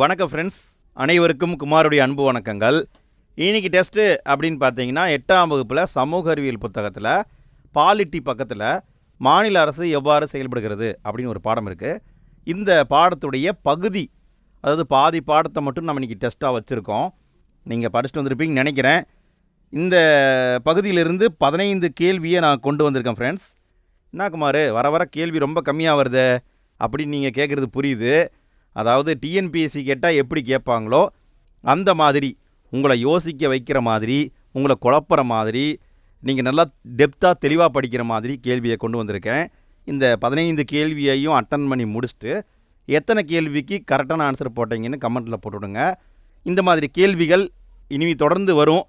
வணக்கம் ஃப்ரெண்ட்ஸ் அனைவருக்கும் குமாருடைய அன்பு வணக்கங்கள். இன்னைக்கு டெஸ்ட்டு அப்படின்னு பார்த்தீங்கன்னா எட்டாம் வகுப்பில் சமூக அறிவியல் புத்தகத்தில் பாலிட்டி பக்கத்தில் மாநில அரசு எவ்வாறு செயல்படுகிறது அப்படின்னு ஒரு பாடம் இருக்குது இந்த பாடத்துடைய பகுதி அதாவது பாதி பாடத்தை மட்டும் நம்ம இன்றைக்கி டெஸ்ட்டாக வச்சுருக்கோம். நீங்கள் படிச்சுட்டு வந்திருப்பீங்கன்னு நினைக்கிறேன். இந்த பகுதியிலிருந்து பதினைந்து கேள்வியை நான் கொண்டு வந்திருக்கேன் ஃப்ரெண்ட்ஸ் என்ன குமார் வர வர கேள்வி ரொம்ப கம்மியாக வருது அப்படின்னு நீங்கள் கேட்குறது புரியுது. அதாவது டிஎன்பிஎஸ்சி கேட்டால் எப்படி கேட்பாங்களோ அந்த மாதிரி உங்களை யோசிக்க வைக்கிற மாதிரி உங்களை குழப்புற மாதிரி நீங்கள் நல்லா டெப்த்தாக தெளிவாக படிக்கிற மாதிரி கேள்வியை கொண்டு வந்திருக்கேன். இந்த பதினைந்து கேள்வியையும் அட்டன் பண்ணி முடிச்சுட்டு எத்தனை கேள்விக்கு கரெக்டான ஆன்சர் போட்டீங்கன்னு கமெண்ட்டில் போட்டுவிடுங்க இந்த மாதிரி கேள்விகள் இனிமே தொடர்ந்து வரும்.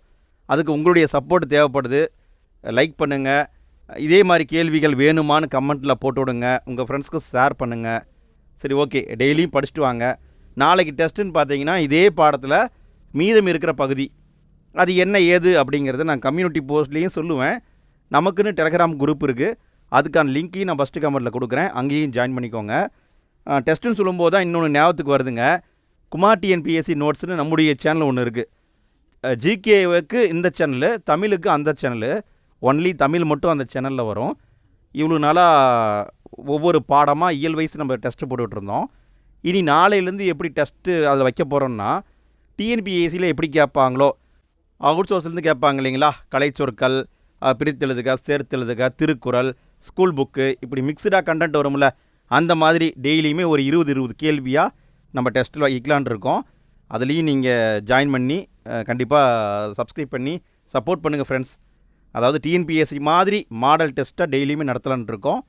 அதுக்கு உங்களுடைய சப்போர்ட் தேவைப்படுது. லைக் பண்ணுங்கள் இதே மாதிரி கேள்விகள் வேணுமான்னு கமெண்ட்டில் போட்டு விடுங்க உங்கள் ஃப்ரெண்ட்ஸ்க்கு ஷேர் பண்ணுங்கள் சரி ஓகே. டெய்லியும் படிச்சுட்டு வாங்க. நாளைக்கு டெஸ்ட்டுன்னு பார்த்தீங்கன்னா இதே பாடத்தில் மீதம் இருக்கிற பகுதி அது என்ன ஏது அப்படிங்கிறத நான் கம்யூனிட்டி போஸ்ட்லேயும் சொல்லுவேன். நமக்குன்னு டெலகிராம் குரூப் இருக்குது அதுக்கான லிங்க்கையும் நான் ஃபஸ்ட்டு கமெண்ட்டில் கொடுக்குறேன். அங்கேயும் ஜாயின் பண்ணிக்கோங்க. டெஸ்ட்டுன்னு சொல்லும்போது தான் இன்னொன்று ஞாபகத்துக்கு வருதுங்க. குமார் டிஎன்பிஎஸ்சி நோட்ஸ்னு நம்முடைய சேனல் ஒன்று இருக்குது ஜிகேவுக்கு இந்த சேனலு தமிழுக்கு அந்த சேனலு ஒன்லி தமிழ் மட்டும் அந்த சேனலில் வரும். இவ்வளோ நாளாக ஒவ்வொரு பாடமாக இயல் வயசு நம்ம டெஸ்ட்டு போட்டுட்ருந்தோம் இனி நாளையிலேருந்து எப்படி டெஸ்ட்டு அதில் வைக்க போகிறோம்னா டிஎன்பிஎஸ்சியில் எப்படி கேட்பாங்களோ அவுட் சோர்ஸ்லேருந்து கேட்பாங்க இல்லைங்களா? கலைச்சொற்கள் அஹ், பிரித்தெழுதுக சேர்த்தெழுதுக திருக்குறள் ஸ்கூல் புக்கு இப்படி மிக்சடாக கண்டென்ட் வரும்ல அந்த மாதிரி டெய்லியுமே ஒரு இருபது இருபது கேள்வியாக நம்ம டெஸ்ட்டில் வைக்கலான் இருக்கோம். அதுலேயும் நீங்கள் ஜாயின் பண்ணி கண்டிப்பாக சப்ஸ்கிரைப் பண்ணி சப்போர்ட் பண்ணுங்கள் ஃப்ரெண்ட்ஸ் அதாவது டிஎன்பிஎஸ்சி மாதிரி மாடல் டெஸ்ட்டாக டெய்லியுமே நடத்தலான் இருக்கோம்.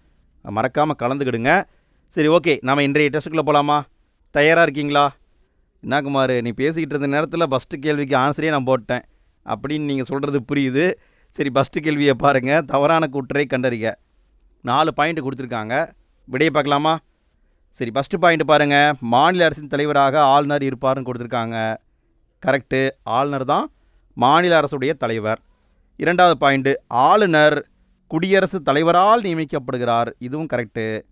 மறக்காமல் கலந்துக்கிடுங்க. சரி ஓகே. நம்ம இன்றைய டெஸ்ட்டுக்குள்ளே போகலாமா தயாராக இருக்கீங்களா? என்ன குமார் நீ பேசிக்கிட்டு இருந்த நேரத்தில் ஃபஸ்ட்டு கேள்விக்கு ஆன்சரே நான் போட்டேன். அப்படின்னு நீங்கள் சொல்கிறது புரியுது. சரி ஃபஸ்ட்டு கேள்வியை பாருங்கள் தவறான கூற்றை கண்டறிக. நாலு பாயிண்ட் கொடுத்துருக்காங்க. விடையை பார்க்கலாமா? சரி ஃபஸ்ட்டு பாயிண்ட் பாருங்கள் மாநில அரசின் தலைவராக ஆளுநர் இருப்பார்னு கொடுத்துருக்காங்க. கரெக்டு ஆளுநர் தான் மாநில அரசுடைய தலைவர். இரண்டாவது பாயிண்ட்டு ஆளுநர் குடியரசுத் தலைவரால் நியமிக்கப்படுகிறார். இதுவும் கரெக்டு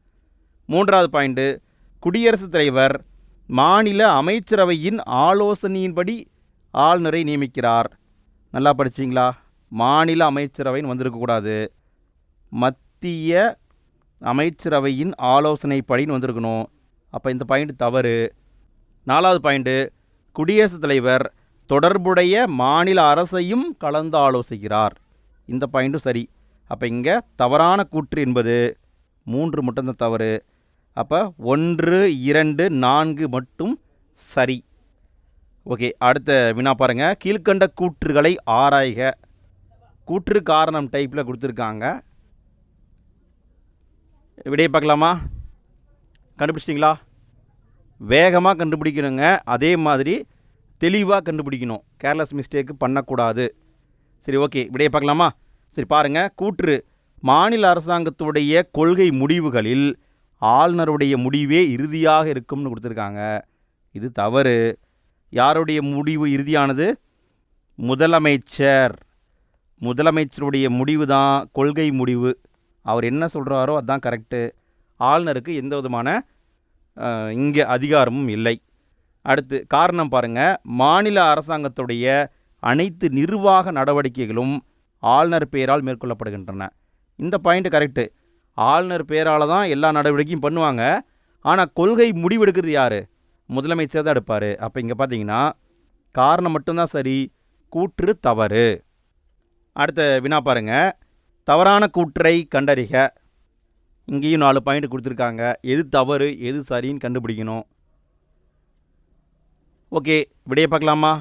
மூன்றாவது பாயிண்ட்டு குடியரசுத் தலைவர் மாநில அமைச்சரவையின் ஆலோசனையின்படி ஆளுநரை நியமிக்கிறார். நல்லா படிச்சிங்களா? மாநில அமைச்சரவைன்னு வந்திருக்கக்கூடாது மத்திய அமைச்சரவையின் ஆலோசனைப்படின்னு வந்திருக்கணும். அப்போ இந்த பாயிண்ட் தவறு. நாலாவது பாயிண்ட்டு குடியரசுத் தலைவர் தொடர்புடைய மாநில அரசையும் கலந்து ஆலோசிக்கிறார் இந்த பாயிண்ட்டும் சரி. அப்போ இங்கே தவறான கூற்று என்பது மூன்று மட்டும்தான் தவறு. அப்போ ஒன்று இரண்டு நான்கு மட்டும் சரி. ஓகே அடுத்த வினா பாருங்க. கீழ்க்கண்ட கூற்றுகளை ஆராய்க. கூற்று காரணம் டைப்பில் கொடுத்துருக்காங்க. விடையை பார்க்கலாமா? கண்டுபிடிச்சிட்டிங்களா? வேகமாக கண்டுபிடிக்கணுங்க. அதே மாதிரி தெளிவாக கண்டுபிடிக்கணும். கேர்லெஸ் மிஸ்டேக்கு பண்ணக்கூடாது. சரி ஓகே. விடையை பார்க்கலாமா? சரி பாருங்கள் கூற்று. மாநில அரசாங்கத்துடைய கொள்கை முடிவுகளில் ஆளுநருடைய முடிவே இறுதியாக இருக்கும்னு கொடுத்துருக்காங்க. இது தவறு. யாருடைய முடிவு இறுதியானது? முதலமைச்சர். முதலமைச்சருடைய முடிவு தான் கொள்கை முடிவு. அவர் என்ன சொல்கிறாரோ அதுதான் கரெக்டு ஆளுநருக்கு எந்த விதமான இங்கே அதிகாரமும் இல்லை. அடுத்து காரணம் பாருங்கள் மாநில அரசாங்கத்துடைய அனைத்து நிர்வாக நடவடிக்கைகளும் ஆளுநர் பெயரால் மேற்கொள்ளப்படுகின்றன. இந்த பாயிண்ட் கரெக்டு ஆளுநர் பெயரால் தான் எல்லா நடவடிக்கையும் பண்ணுவாங்க. ஆனால் கொள்கை முடிவெடுக்கிறது யார்? முதலமைச்சர் தான் எடுப்பார். அப்போ இங்கே பார்த்தீங்கன்னா காரணம் மட்டும்தான் சரி கூற்று தவறு. அடுத்த வினா பாருங்க. தவறான கூற்றை கண்டறிக. இங்கேயும் நாலு பாயிண்ட் கொடுத்துருக்காங்க. எது தவறு எது சரின்னு கண்டுபிடிக்கணும். ஓகே விடையை பார்க்கலாமா?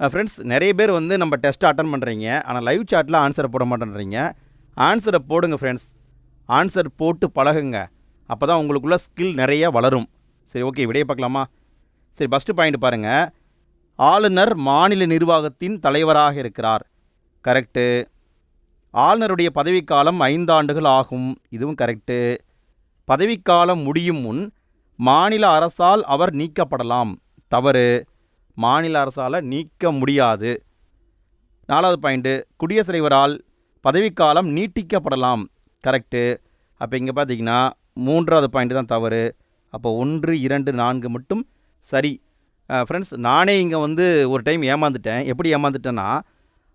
ஃப்ரெண்ட்ஸ் நிறைய பேர் வந்து நம்ம டெஸ்ட் அட்டன் பண்ணுறீங்க ஆனால் லைவ் சாட்டில் ஆன்சரை போட மாட்டேன்றீங்க. ஆன்சரை போடுங்க ஃப்ரெண்ட்ஸ் ஆன்சர் போட்டு பழகுங்க. அப்போ தான் உங்களுக்குள்ள ஸ்கில் நிறைய வளரும். சரி ஓகே விடையை பார்க்கலாமா? சரி ஃபஸ்ட்டு பாயிண்ட் பாருங்கள் ஆளுநர் மாநில நிர்வாகத்தின் தலைவராக இருக்கிறார். கரெக்டு ஆளுநருடைய பதவிக்காலம் ஐந்து ஆண்டுகள் ஆகும். இதுவும் கரெக்டு பதவிக்காலம் முடியும் முன் மாநில அரசால் அவர் நீக்கப்படலாம். தவறு. மாநில அரசால் நீக்க முடியாது. நாலாவது பாயிண்ட்டு குடியரசுத் தலைவரால் பதவிக்காலம் நீட்டிக்கப்படலாம். கரெக்டு அப்போ இங்கே பார்த்தீங்கன்னா மூன்றாவது பாயிண்ட் தான் தவறு. அப்போ ஒன்று இரண்டு நான்கு மட்டும் சரி. ஃப்ரெண்ட்ஸ் நானே இங்கே வந்து ஒரு டைம் ஏமாந்துட்டேன். எப்படி ஏமாந்துட்டேன்னா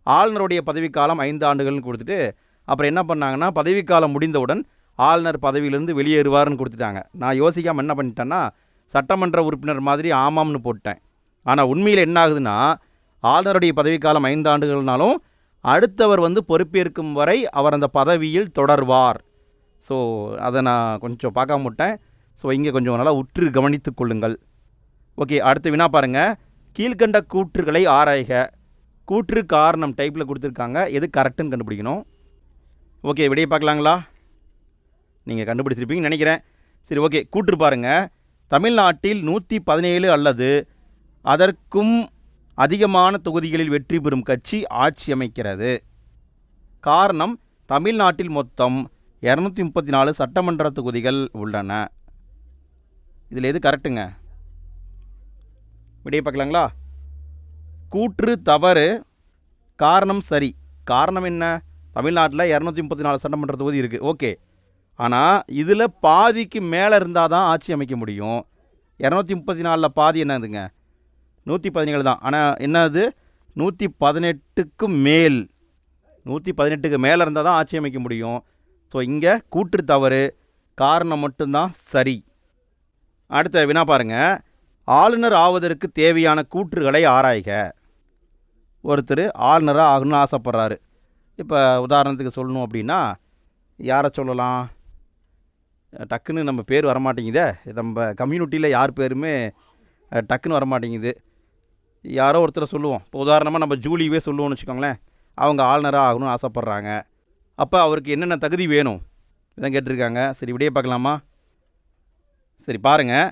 ஆளுநருடைய பதவிக்காலம் ஐந்து ஆண்டுகள்னு கொடுத்துட்டு அப்புறம் என்ன பண்ணாங்கன்னா பதவிக்காலம் முடிந்தவுடன் ஆளுநர் பதவியிலிருந்து வெளியேறுவார்னு கொடுத்துட்டாங்க. நான் யோசிக்காமல் என்ன பண்ணிட்டேன்னா சட்டமன்ற உறுப்பினர் மாதிரி ஆமாம்னு போட்டேன் ஆனால் உண்மையில் என்ன ஆகுதுன்னா ஆளுநருடைய பதவிக்காலம் ஐந்து ஆண்டுகள்னாலும் அடுத்தவர் வந்து பொறுப்பேற்கும் வரை அவர் அந்த பதவியில் தொடர்வார். ஸோ அதை நான் கொஞ்சம் பார்க்காம விட்டேன். ஸோ இங்கே கொஞ்சம் நல்லா உற்று கவனித்து கொள்ளுங்கள். ஓகே அடுத்த வினா பாருங்கள் கீழ்கண்ட கூற்றுகளை ஆராய்க. கூற்று காரணம் டைப்பில் கொடுத்துருக்காங்க. எது கரெக்டுன்னு கண்டுபிடிக்கணும். ஓகே விடையை பார்க்கலாங்களா? நீங்கள் கண்டுபிடிச்சிருப்பீங்கன்னு நினைக்கிறேன். சரி ஓகே கூற்று பாருங்கள் தமிழ்நாட்டில் நூற்றி பதினேழு அல்லது அதற்கும் அதிகமான தொகுதிகளில் வெற்றி பெறும் கட்சி ஆட்சி அமைக்கிறது. காரணம் தமிழ்நாட்டில் மொத்தம் இரநூத்தி முப்பத்தி நாலு சட்டமன்ற தொகுதிகள் உள்ளன. இதில் எது கரெக்டுங்க விடையை பார்க்கலாங்களா? கூற்று தவறு காரணம் சரி. காரணம் என்ன? தமிழ்நாட்டில் இரநூத்தி முப்பத்தி நாலு சட்டமன்ற தொகுதி இருக்குது ஓகே. ஆனால் இதில் பாதிக்கு மேலே இருந்தால் தான் ஆட்சி அமைக்க முடியும். இரநூத்தி முப்பத்தி நாலில் பாதி என்னதுங்க? நூற்றி பதினேழு தான். ஆனால் என்னது? நூற்றி பதினெட்டுக்கு மேல். நூற்றி பதினெட்டுக்கு மேலே இருந்தால் தான் ஆட்சி அமைக்க முடியும். ஸோ இங்கே கூற்று தவறு. காரணம் மட்டும்தான் சரி. அடுத்த வினா பாருங்கள் ஆளுநர் ஆவதற்கு தேவையான கூற்றுகளை ஆராய்க. ஒருத்தர் ஆளுநராக ஆகணும்னு ஆசைப்பட்றாரு. இப்போ உதாரணத்துக்கு சொல்லணும் அப்படின்னா யாரை சொல்லலாம்? டக்குன்னு நம்ம பேர் வரமாட்டேங்குதே. நம்ம கம்யூனிட்டியில் யார் பேருமே டக்குன்னு வரமாட்டேங்குது. யாரோ ஒருத்தரை சொல்லுவோம். இப்போ உதாரணமாக நம்ம ஜூலியவே சொல்லுவோம்னு வச்சுக்கோங்களேன். அவங்க ஆளுநராக ஆகணும்னு ஆசைப்பட்றாங்க. அப்போ அவருக்கு என்னென்ன தகுதி வேணும்? இதான் கேட்டிருக்காங்க. சரி விடையை பார்க்கலாமா? சரி பாருங்கள்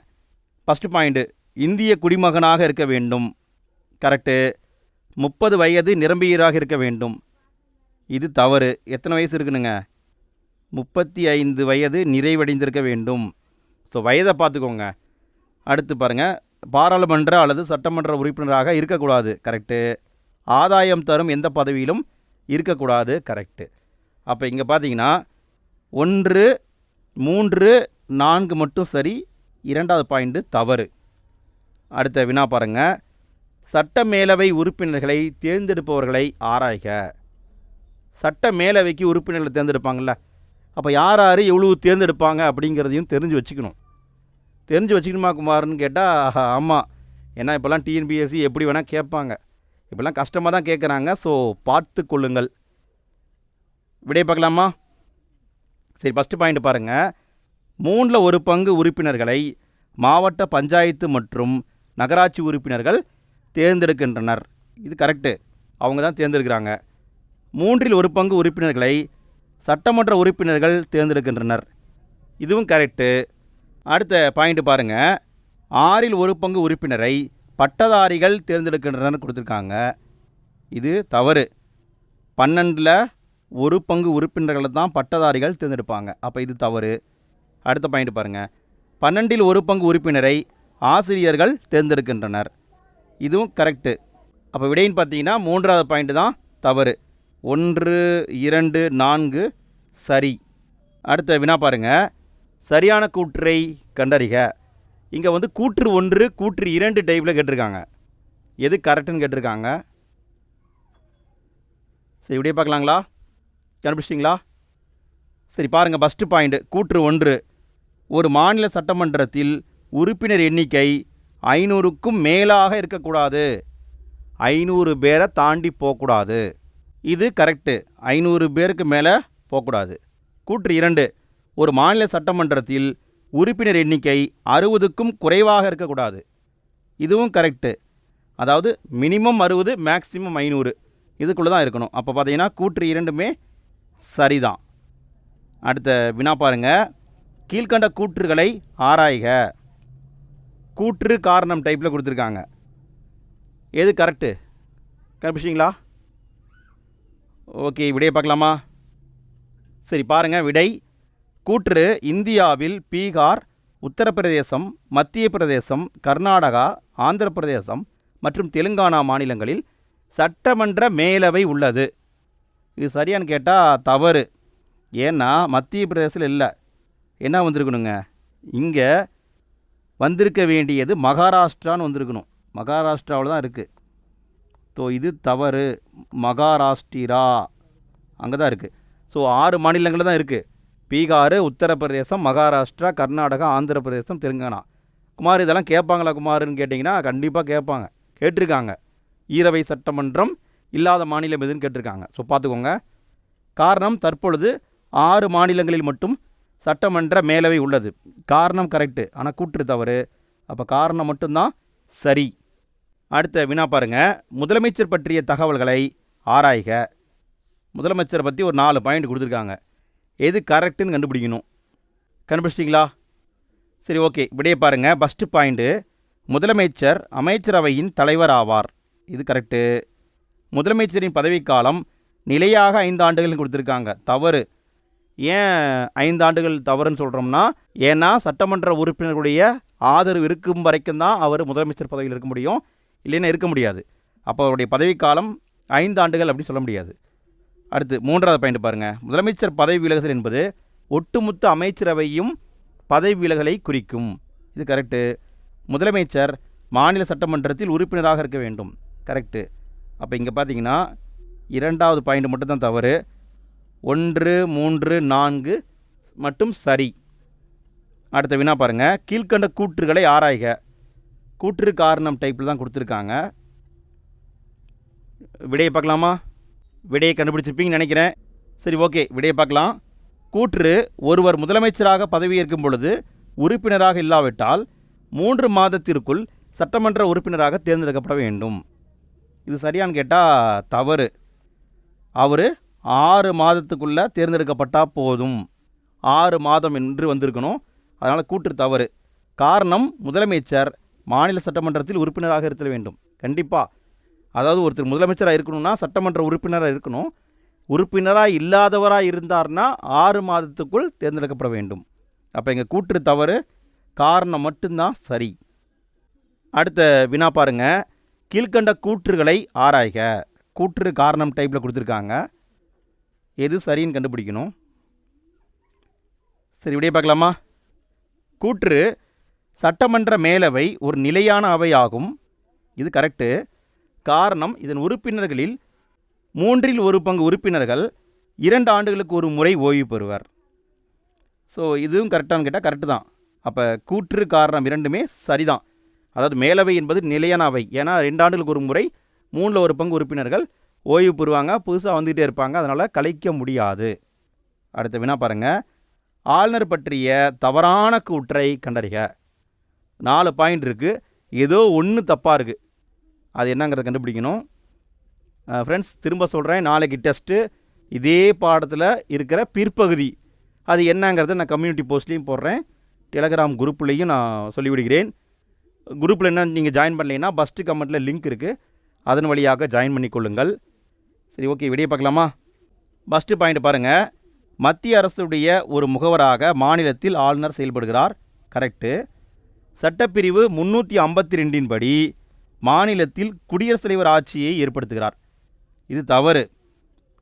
ஃபஸ்ட்டு பாயிண்ட்டு இந்திய குடிமகனாக இருக்க வேண்டும். கரெக்டு முப்பது வயது நிரம்பியராக இருக்க வேண்டும். இது தவறு. எத்தனை வயசு இருக்குனுங்க? முப்பத்தி ஐந்து வயது நிறைவடைந்திருக்க வேண்டும். ஸோ வயதை பார்த்துக்கோங்க. அடுத்து பாருங்கள் பாராளுமன்ற அல்லது சட்டமன்ற உறுப்பினராக இருக்கக்கூடாது கரெக்டு ஆதாயம் தரும் எந்த பதவியிலும் இருக்கக்கூடாது கரெக்டு அப்போ இங்கே பார்த்தீங்கன்னா ஒன்று மூன்று நான்கு மட்டும் சரி இரண்டாவது பாயிண்ட்டு தவறு. அடுத்த வினா பாருங்க. சட்ட மேலவை உறுப்பினர்களை தேர்ந்தெடுப்பவர்களை ஆராய்க. சட்ட மேலவைக்கு உறுப்பினர்களை தேர்ந்தெடுப்பாங்கள்ல அப்போ யார் யார் எவ்வளவு தேர்ந்தெடுப்பாங்க அப்படிங்கிறதையும் தெரிஞ்சு வச்சுக்கணும். தெரிஞ்சு வச்சுக்கணுமா குமார்னு கேட்டால் ஆமாம் ஏன்னா இப்போல்லாம் டிஎன்பிஎஸ்சி எப்படி வேணால் கேட்பாங்க. இப்போல்லாம் கஷ்டமாக தான் கேட்குறாங்க. ஸோ பார்த்து கொள்ளுங்கள். விடை பார்க்கலாமா? சரி ஃபஸ்ட்டு பாயிண்ட் பாருங்கள் மூணில் ஒரு பங்கு உறுப்பினர்களை மாவட்ட பஞ்சாயத்து மற்றும் நகராட்சி உறுப்பினர்கள் தேர்ந்தெடுக்கின்றனர். இது கரெக்டு அவங்க தான் தேர்ந்தெடுக்கிறாங்க. மூன்றில் ஒரு பங்கு உறுப்பினர்களை சட்டமன்ற உறுப்பினர்கள் தேர்ந்தெடுக்கின்றனர். இதுவும் கரெக்டு அடுத்த பாயிண்ட் பாருங்கள் ஆறில் ஒரு பங்கு உறுப்பினரை பட்டதாரிகள் தேர்ந்தெடுக்கின்றனர் கொடுத்துருக்காங்க. இது தவறு. பன்னெண்டில் ஒரு பங்கு உறுப்பினர்களை தான் பட்டதாரிகள் தேர்ந்தெடுப்பாங்க. அப்போ இது தவறு. அடுத்த பாயிண்ட் பாருங்கள் பன்னெண்டில் ஒரு பங்கு உறுப்பினரை ஆசிரியர்கள் தேர்ந்தெடுக்கின்றனர். இதுவும் கரெக்டு அப்போ விடைன்னு பார்த்தீங்கன்னா மூன்றாவது பாயிண்ட் தான் தவறு. ஒன்று இரண்டு நான்கு சரி. அடுத்த வினா பாருங்கள் சரியான கூற்றை கண்டறிக. இங்கே வந்து கூற்று ஒன்று கூற்று இரண்டு டைப்பில் கேட்டிருக்காங்க. எது கரெக்டுன்னு கேட்டிருக்காங்க? சரி இப்படியே பார்க்கலாங்களா? கண்டுபிடிச்சிங்களா சரி பாருங்கள் ஃபஸ்ட்டு பாயிண்ட் கூற்று ஒன்று. ஒரு மாநில சட்டமன்றத்தில் உறுப்பினர் எண்ணிக்கை ஐநூறுக்கும் மேலாக இருக்கக்கூடாது. ஐநூறு பேரை தாண்டி போகக்கூடாது. இது கரெக்டு ஐநூறு பேருக்கு மேலே போகக்கூடாது. கூற்று இரண்டு. ஒரு மாநில சட்டமன்றத்தில் உறுப்பினர் எண்ணிக்கை அறுபதுக்கும் குறைவாக இருக்கக்கூடாது. இதுவும் கரெக்டு அதாவது மினிமம் அறுபது மேக்ஸிமம் ஐநூறு. இதுக்குள்ளே தான் இருக்கணும். அப்போ பார்த்தீங்கன்னா கூற்று இரண்டுமே சரிதான். அடுத்த வினா பாருங்கள் கீழ்கண்ட கூற்றுகளை ஆராய்க. கூற்று காரணம் டைப்பில் கொடுத்துருக்காங்க. எது கரெக்டு கண்டுபிடிச்சிங்களா ஓகே விடையை பார்க்கலாமா? சரி பாருங்கள் விடை கூற்று இந்தியாவில் பீகார் உத்தரப்பிரதேசம் மத்திய பிரதேசம் கர்நாடகா ஆந்திர பிரதேசம் மற்றும் தெலுங்கானா மாநிலங்களில் சட்டமன்ற மேலவை உள்ளது. இது சரியான்னு கேட்டால் தவறு. ஏன்னா மத்திய பிரதேசத்தில் இல்லை. என்ன வந்திருக்கணுங்க? இங்கே வந்திருக்க வேண்டியது மகாராஷ்டிரான்னு வந்திருக்கணும். மகாராஷ்டிராவில் தான் இருக்குது ஸோ இது தவறு. மகாராஷ்டிரா. அங்கே தான் இருக்குது ஸோ ஆறு மாநிலங்களில் தான் இருக்குது பீகார் உத்தரப்பிரதேசம் மகாராஷ்டிரா கர்நாடகா ஆந்திர பிரதேசம் தெலுங்கானா. குமார் இதெல்லாம் கேட்பாங்களா குமார்னு கேட்டிங்கன்னா கண்டிப்பாக கேட்பாங்க. கேட்டிருக்காங்க. ஈரவை சட்டமன்றம் இல்லாத மாநிலம் எதுன்னு கேட்டிருக்காங்க. ஸோ பார்த்துக்கோங்க. காரணம் தற்பொழுது ஆறு மாநிலங்களில் மட்டும் சட்டமன்ற மேலவை உள்ளது. காரணம் கரெக்டு ஆனால் கூற்று தவறு. அப்போ காரணம் மட்டும்தான் சரி. அடுத்த வினா பாருங்க. முதலமைச்சர் பற்றிய தகவல்களை ஆராய்க. முதலமைச்சரை பற்றி ஒரு நாலு பாயிண்ட் கொடுத்துருக்காங்க. எது கரெக்டுன்னு கண்டுபிடிக்கணும். கண்டுபிடிச்சிட்டிங்களா? சரி ஓகே இப்படியே பாருங்கள் ஃபஸ்ட்டு பாயிண்ட்டு முதலமைச்சர் அமைச்சரவையின் தலைவர் ஆவார். இது கரெக்டு முதலமைச்சரின் பதவிக்காலம் நிலையாக ஐந்து ஆண்டுகள் கொடுத்துருக்காங்க. தவறு. ஏன் ஐந்து ஆண்டுகள் தவறுன்னு சொல்கிறோம்னா ஏன்னா சட்டமன்ற உறுப்பினர்களுடைய ஆதரவு இருக்கும் வரைக்கும் தான் அவர் முதலமைச்சர் பதவியில் இருக்க முடியும். இல்லைன்னா இருக்க முடியாது. அப்போ அவருடைய பதவிக்காலம் ஐந்து ஆண்டுகள் அப்படி சொல்ல முடியாது. அடுத்து மூன்றாவது பாயிண்ட் பாருங்கள் முதலமைச்சர் பதவி விலகுதல் என்பது ஒட்டுமொத்த அமைச்சரவையும் பதவி விலகலை குறிக்கும். இது கரெக்டு முதலமைச்சர் மாநில சட்டமன்றத்தில் உறுப்பினராக இருக்க வேண்டும். கரெக்டு அப்போ இங்கே பார்த்தீங்கன்னா இரண்டாவது பாயிண்ட் மட்டும்தான் தவறு. ஒன்று மூன்று நான்கு மட்டும் சரி. அடுத்த வினா பாருங்கள் கீழ்க்கண்ட கூற்றுகளை ஆராய்க. கூற்று காரணம் டைப்பில் தான் கொடுத்துருக்காங்க. விடையை பார்க்கலாமா? விடையை கண்டுபிடிச்சிருப்பீங்கன்னு நினைக்கிறேன். சரி ஓகே விடையை பார்க்கலாம். கூற்று ஒருவர் முதலமைச்சராக பதவியேற்கும் பொழுது உறுப்பினராக இல்லாவிட்டால் மூன்று மாதத்திற்குள் சட்டமன்ற உறுப்பினராக தேர்ந்தெடுக்கப்பட வேண்டும். இது சரியான்னு கேட்டால் தவறு. அவர் ஆறு மாதத்துக்குள்ளே தேர்ந்தெடுக்கப்பட்டால் போதும். ஆறு மாதம் என்று வந்திருக்கணும். அதனால் கூற்று தவறு. காரணம் முதலமைச்சர் மாநில சட்டமன்றத்தில் உறுப்பினராக இருத்தல் வேண்டும். கண்டிப்பாக அதாவது ஒருத்தர் முதலமைச்சராக இருக்கணும்னா சட்டமன்ற உறுப்பினராக இருக்கணும். உறுப்பினராக இல்லாதவராக இருந்தார்னா ஆறு மாதத்துக்குள் தேர்ந்தெடுக்கப்பட வேண்டும். அப்போ எங்கள் கூற்று தவறு காரணம் மட்டும்தான் சரி. அடுத்த வினா பாருங்க. கீழ்கண்ட கூற்றுகளை ஆராய்க. கூற்று காரணம் டைப்பில் கொடுத்துருக்காங்க. எது சரின்னு கண்டுபிடிக்கணும். சரி இப்படியே பார்க்கலாமா? கூற்று சட்டமன்ற மேலவை ஒரு நிலையான அவை ஆகும். இது கரெக்டு காரணம் இதன் உறுப்பினர்களில் மூன்றில் ஒரு பங்கு உறுப்பினர்கள் இரண்டு ஆண்டுகளுக்கு ஒரு முறை ஓய்வு பெறுவர். ஸோ இதுவும் கரெக்டானு கேட்டால் கரெக்டு தான். அப்போ கூற்று காரணம் இரண்டுமே சரிதான். அதாவது மேலவை என்பது நிலையான அவை ஏன்னா ரெண்டு ஆண்டுகளுக்கு ஒரு முறை மூணில் ஒரு பங்கு உறுப்பினர்கள் ஓய்வு பெறுவாங்க புதுசாக வந்துகிட்டே இருப்பாங்க அதனால் கலைக்க முடியாது. அடுத்த வினா பாருங்கள் ஆளுநர் பற்றிய தவறான கூற்றை கண்டறிக. நாலு பாயிண்ட் இருக்குது ஏதோ ஒன்று தப்பாக இருக்குது அது என்னங்கிறத கண்டுபிடிக்கணும். ஃப்ரெண்ட்ஸ் திரும்ப சொல்கிறேன் நாளைக்கு டெஸ்ட்டு இதே பாடத்தில் இருக்கிற பிற்பகுதி. அது என்னங்கிறத நான் கம்யூனிட்டி போஸ்ட்லேயும் போடுறேன். டெலகிராம் குரூப்லேயும் நான் சொல்லிவிடுகிறேன். குரூப்பில் என்ன நீங்கள் ஜாயின் பண்ணலைன்னா ஃபஸ்ட்டு கமெண்ட்டில் லிங்க் இருக்குது அதன் வழியாக ஜாயின் பண்ணிக்கொள்ளுங்கள் சரி ஓகே விடிய பார்க்கலாமா? ஃபஸ்ட்டு பாயிண்ட் பாருங்கள் மத்திய அரசுடைய ஒரு முகவராக மாநிலத்தில் ஆளுநர் செயல்படுகிறார். கரெக்டு சட்டப்பிரிவு முந்நூற்றி ஐம்பத்தி ரெண்டின் படி மாநிலத்தில் குடியரசுத் தலைவர் ஆட்சியை ஏற்படுத்துகிறார். இது தவறு.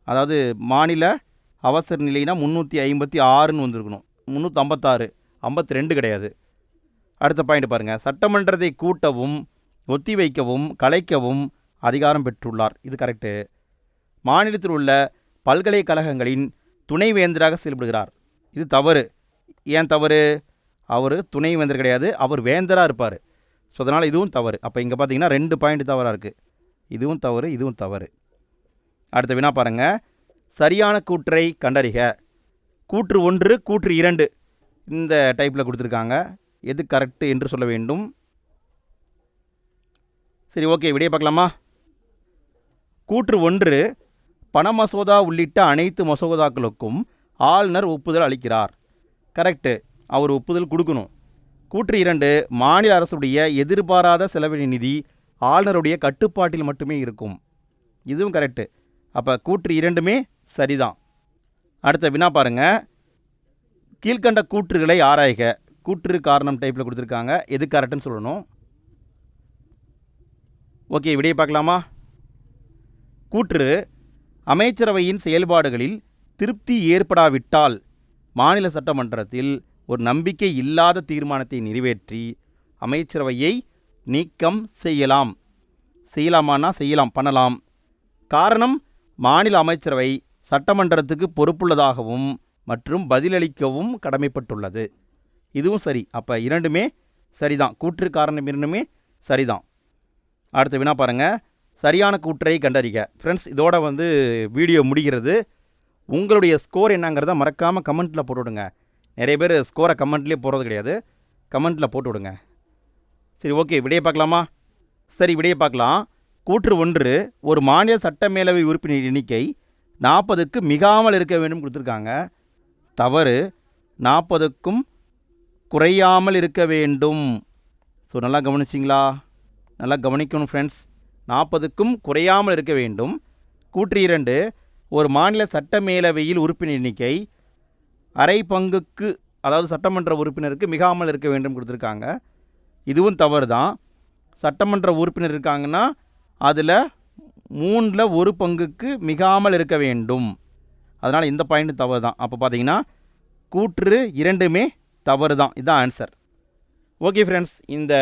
அதாவது மாநில அவசர நிலைனா முந்நூற்றி ஐம்பத்தி ஆறுன்னு வந்திருக்கணும். முந்நூற்றி ஐம்பத்தாறு ஐம்பத்தி ரெண்டு கிடையாது. அடுத்த பாயிண்ட் பாருங்கள் சட்டமன்றத்தை கூட்டவும் ஒத்திவைக்கவும் கலைக்கவும் அதிகாரம் பெற்றுள்ளார். இது கரெக்டு மாநிலத்தில் உள்ள பல்கலைக்கழகங்களின் துணைவேந்தராக செயல்படுகிறார். இது தவறு. ஏன் தவறு? அவர் துணைவேந்தர் கிடையாது அவர் வேந்தராக இருப்பார். ஸோ அதனால் இதுவும் தவறு. அப்போ இங்கே பார்த்தீங்கன்னா ரெண்டு பாயிண்ட் தவறாக இருக்குது இதுவும் தவறு இதுவும் தவறு. அடுத்த வினா பாருங்கள் சரியான கூற்றை கண்டறிக. கூற்று ஒன்று கூற்று இரண்டு இந்த டைப்பில் கொடுத்துருக்காங்க. எது கரெக்டு என்று சொல்ல வேண்டும்? சரி ஓகே விடைய பார்க்கலாமா? கூற்று ஒன்று பண மசோதா உள்ளிட்ட அனைத்து மசோதாக்களுக்கும் ஆளுநர் ஒப்புதல் அளிக்கிறார். கரெக்டு அவர் ஒப்புதல் கொடுக்கணும். கூற்று இரண்டு மாநில அரசுடைய எதிர்பாராத செலவின நிதி ஆளுநருடைய கட்டுப்பாட்டில் மட்டுமே இருக்கும். இதுவும் கரெக்டு அப்போ கூற்று இரண்டுமே சரிதான். அடுத்த வினா பாருங்க. கீழ்கண்ட கூற்றுகளை ஆராய்க. கூற்று காரணம் டைப்பில் கொடுத்துருக்காங்க. எது கரெக்டுன்னு சொல்லணும். ஓகே விடையை பார்க்கலாமா? கூற்று அமைச்சரவையின் செயல்பாடுகளில் திருப்தி ஏற்படாவிட்டால் மாநில சட்டமன்றத்தில் ஒரு நம்பிக்கை இல்லாத தீர்மானத்தை நிறைவேற்றி அமைச்சரவையை நீக்கம் செய்யலாம். செய்யலாமான்னா செய்யலாம் பண்ணலாம். காரணம் மாநில அமைச்சரவை சட்டமன்றத்துக்கு பொறுப்புள்ளதாகவும் மற்றும் பதிலளிக்கவும் கடமைப்பட்டுள்ளது. இதுவும் சரி. அப்போ இரண்டுமே சரிதான். கூற்று காரணம் இரண்டுமே சரிதான். அடுத்த வினா பாருங்கள் சரியான கூற்றை கண்டறிக. ஃப்ரெண்ட்ஸ் இதோட வந்து வீடியோ முடிகிறது. உங்களுடைய ஸ்கோர் என்னங்கிறத மறக்காமல் கமெண்ட்டில் போட்டு விடுங்க நிறைய பேர் ஸ்கோரை கமெண்ட்லேயே போகிறது கிடையாது. கமெண்ட்டில் போட்டு விடுங்க. சரி ஓகே விடையை பார்க்கலாமா? சரி விடையை பார்க்கலாம். கூற்று ஒன்று ஒரு மாநில சட்டமேலவை உறுப்பினர் எண்ணிக்கை நாற்பதுக்கு மிகாமல் இருக்க வேண்டும் கொடுத்துருக்காங்க. தவறு நாற்பதுக்கும் குறையாமல் இருக்க வேண்டும். ஸோ நல்லா கவனிச்சிங்களா? நல்லா கவனிக்கணும் ஃப்ரெண்ட்ஸ் நாற்பதுக்கும் குறையாமல் இருக்க வேண்டும். கூற்று இரண்டு ஒரு மாநில சட்டமேலவையில் உறுப்பினர் எண்ணிக்கை அரை பங்குக்கு அதாவது சட்டமன்ற உறுப்பினருக்கு மிகாமல் இருக்க வேண்டும் கொடுத்துருக்காங்க. இதுவும் தவறு தான் சட்டமன்ற உறுப்பினர் இருக்காங்கன்னா அதில் மூணில் ஒரு பங்குக்கு மிகாமல் இருக்க வேண்டும். அதனால் இந்த பாயிண்ட் தவறு தான் அப்போ பார்த்தீங்கன்னா கூற்று இரண்டுமே தவறு தான் இதுதான் ஆன்சர் ஓகே ஃப்ரெண்ட்ஸ் இந்த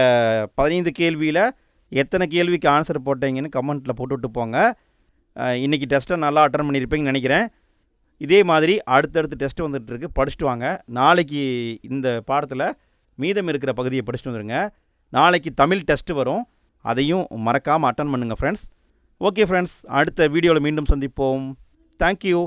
பதினைந்து கேள்வியில் எத்தனை கேள்விக்கு ஆன்சர் போட்டீங்கன்னு கமெண்ட்டில் போட்டுவிட்டு போங்க. இன்றைக்கி இன்னைக்கு டெஸ்ட்டை நல்லா அட்டன் பண்ணியிருப்பீங்கன்னு நினைக்கிறேன். இதே மாதிரி அடுத்தடுத்து டெஸ்ட் வந்துட்டுருக்கு. படிச்சுட்டு வாங்க. நாளைக்கு இந்த பாடத்தில் மீதம் இருக்கிற பகுதியை படிச்சுட்டு வந்துடுங்க நாளைக்கு தமிழ் டெஸ்ட் வரும். அதையும் மறக்காமல் அட்டன் பண்ணுங்கள் ஃப்ரெண்ட்ஸ் ஓகே ஃப்ரெண்ட்ஸ் அடுத்த வீடியோவில் மீண்டும் சந்திப்போம். தேங்க்யூ